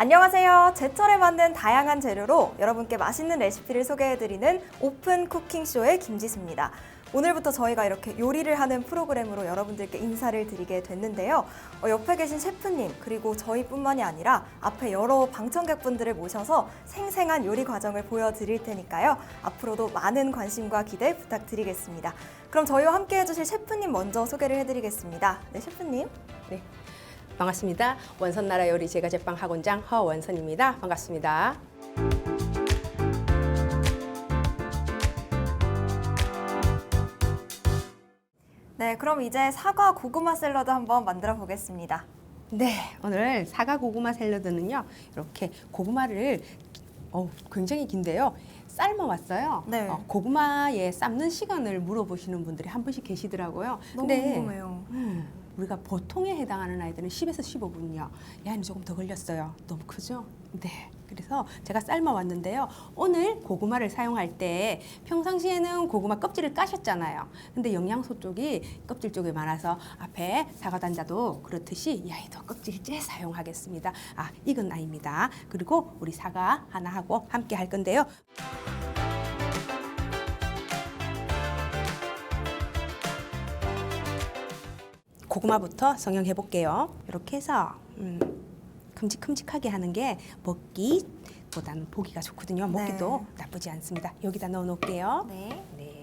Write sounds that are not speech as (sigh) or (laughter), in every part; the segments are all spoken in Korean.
안녕하세요. 제철에 맞는 다양한 재료로 여러분께 맛있는 레시피를 소개해드리는 오픈 쿠킹쇼의 김지수입니다. 오늘부터 저희가 이렇게 요리를 하는 프로그램으로 여러분들께 인사를 드리게 됐는데요. 어, 옆에 계신 셰프님, 그리고 저희뿐만이 아니라 앞에 여러 방청객분들을 모셔서 생생한 요리 과정을 보여드릴 테니까요. 앞으로도 많은 관심과 기대 부탁드리겠습니다. 그럼 저희와 함께 해주실 셰프님 먼저 소개를 해드리겠습니다. 네, 셰프님. 네. 반갑습니다. 원선나라 요리 제과 제빵 학원장 허원선입니다. 반갑습니다. 네, 그럼 이제 사과 고구마 샐러드 한번 만들어 보겠습니다. 네, 오늘 사과 고구마 샐러드는요. 이렇게 고구마를 어, 굉장히 긴데요. 삶아 왔어요. 네. 어, 고구마에 삶는 시간을 물어보시는 분들이 한 분씩 계시더라고요. 너무 근데 궁금해요. 음, 우리가 보통에 해당하는 아이들은 10에서 15분이요. 야는 조금 더 걸렸어요. 너무 크죠? 네. 그래서 제가 삶아 왔는데요. 오늘 고구마를 사용할 때 평상시에는 고구마 껍질을 까셨잖아요. 근데 영양소 쪽이 껍질 쪽에 많아서 앞에 사과 단자도 그렇듯이 이 아이도 껍질째 사용하겠습니다. 아, 익은 아이입니다. 그리고 우리 사과 하나 하고 함께 할 건데요. 고구마부터 성형해 볼게요. 이렇게 해서 음, 큼직큼직하게 하는 게 먹기보다는 보기가 좋거든요. 먹기도 나쁘지 않습니다. 여기다 넣어 놓을게요. 네. 네.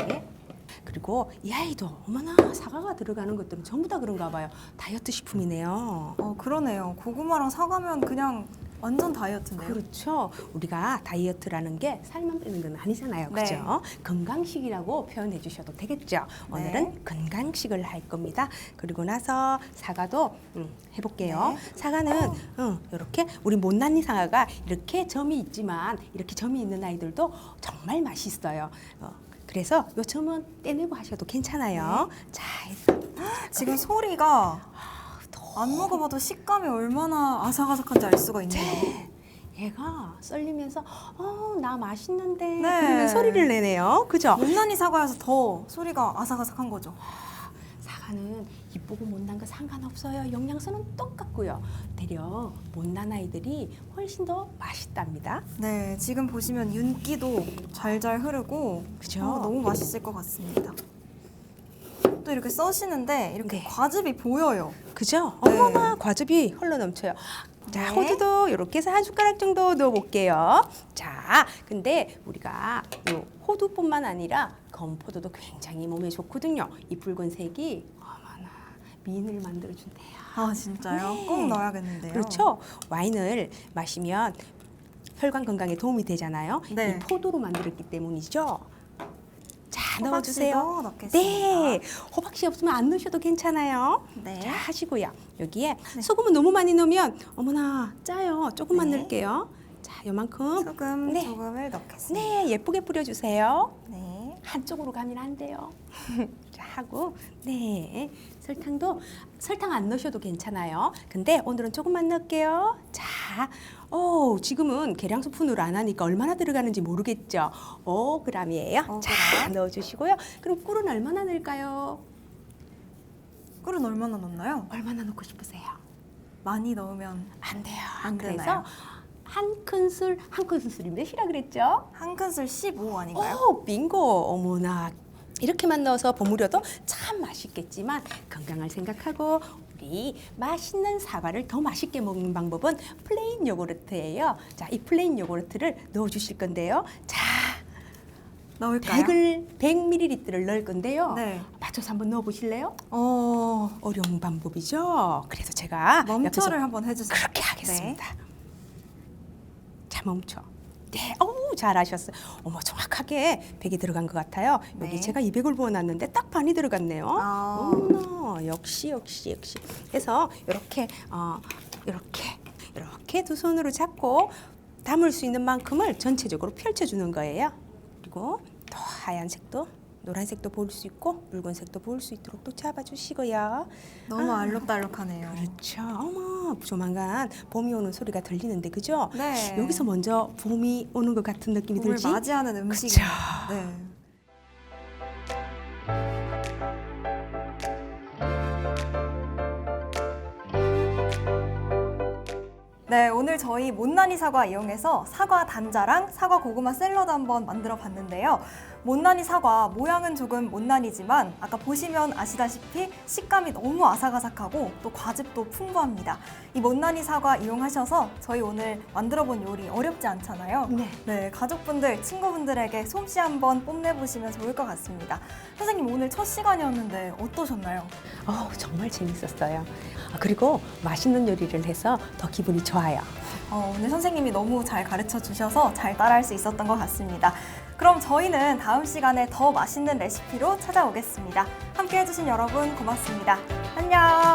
그리고 이 아이도 어머나 사과가 들어가는 것들은 전부 다 그런가 봐요. 다이어트 식품이네요. 어, 그러네요. 고구마랑 사과면 그냥 완전 다이어트인데요. 그렇죠. 우리가 다이어트라는 게 살만 빼는 건 아니잖아요. 네. 그죠? 건강식이라고 표현해 주셔도 되겠죠. 오늘은 건강식을 할 겁니다. 그리고 나서 사과도 음, 해볼게요. 네. 사과는 음, 이렇게 우리 못난이 사과가 이렇게 점이 있지만 이렇게 점이 있는 아이들도 정말 맛있어요. 어, 그래서 요 점은 떼내고 하셔도 괜찮아요. 네. 자, 지금 소리가 안 먹어봐도 식감이 얼마나 아삭아삭한지 알 수가 있네요. 얘가 썰리면서 어, 나 맛있는데 네. 그러는 소리를 내네요. 그죠? 못난이 사과여서 더 소리가 아삭아삭한 거죠. 사과는 이쁘고 못난 거 상관없어요. 영양소는 똑같고요. 되려 못난 아이들이 훨씬 더 맛있답니다. 네, 지금 보시면 윤기도 잘잘 흐르고 그죠? 어, 너무 맛있을 것 같습니다. 또 이렇게 써시는데 이렇게 네. 과즙이 보여요. 그죠? 네. 어머나 과즙이 흘러 넘쳐요. 자, 네. 호두도 이렇게 해서 한 숟가락 정도 넣어 볼게요. 자, 근데 우리가 요 호두뿐만 아니라 건포도도 굉장히 몸에 좋거든요. 이 붉은색이 어머나 미인을 만들어 준대요. 아 진짜요? 네. 꼭 넣어야겠는데요. 그렇죠. 와인을 마시면 혈관 건강에 도움이 되잖아요. 네. 이 포도로 만들었기 때문이죠. 자, 호박씨도 넣어주세요. 넣겠습니다. 네, 호박씨 없으면 안 넣으셔도 괜찮아요. 네. 자, 하시고요. 여기에 소금은 너무 많이 넣으면 어머나 짜요. 조금만 네. 넣을게요. 자, 요만큼. 소금 네. 조금을 넣겠습니다. 네, 예쁘게 뿌려주세요. 네. 한쪽으로 가면 안 돼요. (laughs) 자, 하고 네 설탕도 설탕 안 넣으셔도 괜찮아요. 근데 오늘은 조금만 넣을게요. 자, 오 지금은 계량 스푼으로 안 하니까 얼마나 들어가는지 모르겠죠. 5g이에요. 5g. 자, 넣어주시고요. 그럼 꿀은 얼마나 넣을까요? 꿀은 얼마나 넣나요? 얼마나 넣고 싶으세요? 많이 넣으면 안 돼요. 안 그래서 되나요? 한 큰술 한 큰술이 몇이라 그랬죠? 한 큰술 15 아닌가요? 오, 빙고. 어머나. 이렇게만 넣어서 버무려도 참 맛있겠지만 건강을 생각하고 우리 맛있는 사과를 더 맛있게 먹는 방법은 플레인 요구르트예요. 자, 이 플레인 요구르트를 넣어 주실 건데요. 자, 넣을까요? 100을 100ml를 넣을 건데요. 네. 맞춰서 한번 넣어 보실래요? 어, 어려운 방법이죠. 그래서 제가 멈춰를 한번 해주세요. 그렇게 하겠습니다. 자 멈춰. 네, 어우 잘하셨어요. 어머 정확하게 100이 들어간 것 같아요. 여기 네. 제가 200을 부어놨는데 딱 반이 들어갔네요. 아. 어머나 역시 역시 역시. 해서 이렇게 어 이렇게 이렇게 두 손으로 잡고 담을 수 있는 만큼을 전체적으로 펼쳐주는 거예요. 그리고 또 하얀색도 노란색도 볼 수 있고 붉은색도 볼 수 있도록 또 잡아주시고요. 너무 아. 알록달록하네요. 그렇죠. 어머, 조만간 봄이 오는 소리가 들리는데 그죠? 네. 여기서 먼저 봄이 오는 것 같은 느낌이 봄을 들지? 맞이하는 음식이. 그쵸. 네. 네, 오늘 저희 못난이 사과 이용해서 사과 단자랑 사과 고구마 샐러드 한번 만들어 봤는데요. 못난이 사과 모양은 조금 못난이지만 아까 보시면 아시다시피 식감이 너무 아삭아삭하고 또 과즙도 풍부합니다. 이 못난이 사과 이용하셔서 저희 오늘 만들어 본 요리 어렵지 않잖아요. 네. 네, 가족분들, 친구분들에게 솜씨 한번 뽐내보시면 좋을 것 같습니다. 선생님 오늘 첫 시간이었는데 어떠셨나요? 어, 정말 재밌었어요. 아, 그리고 맛있는 요리를 해서 더 기분이 좋아요. 어, 오늘 선생님이 너무 잘 가르쳐 주셔서 잘 따라할 수 있었던 것 같습니다. 그럼 저희는 다음 시간에 더 맛있는 레시피로 찾아오겠습니다. 함께 해주신 여러분 고맙습니다. 안녕!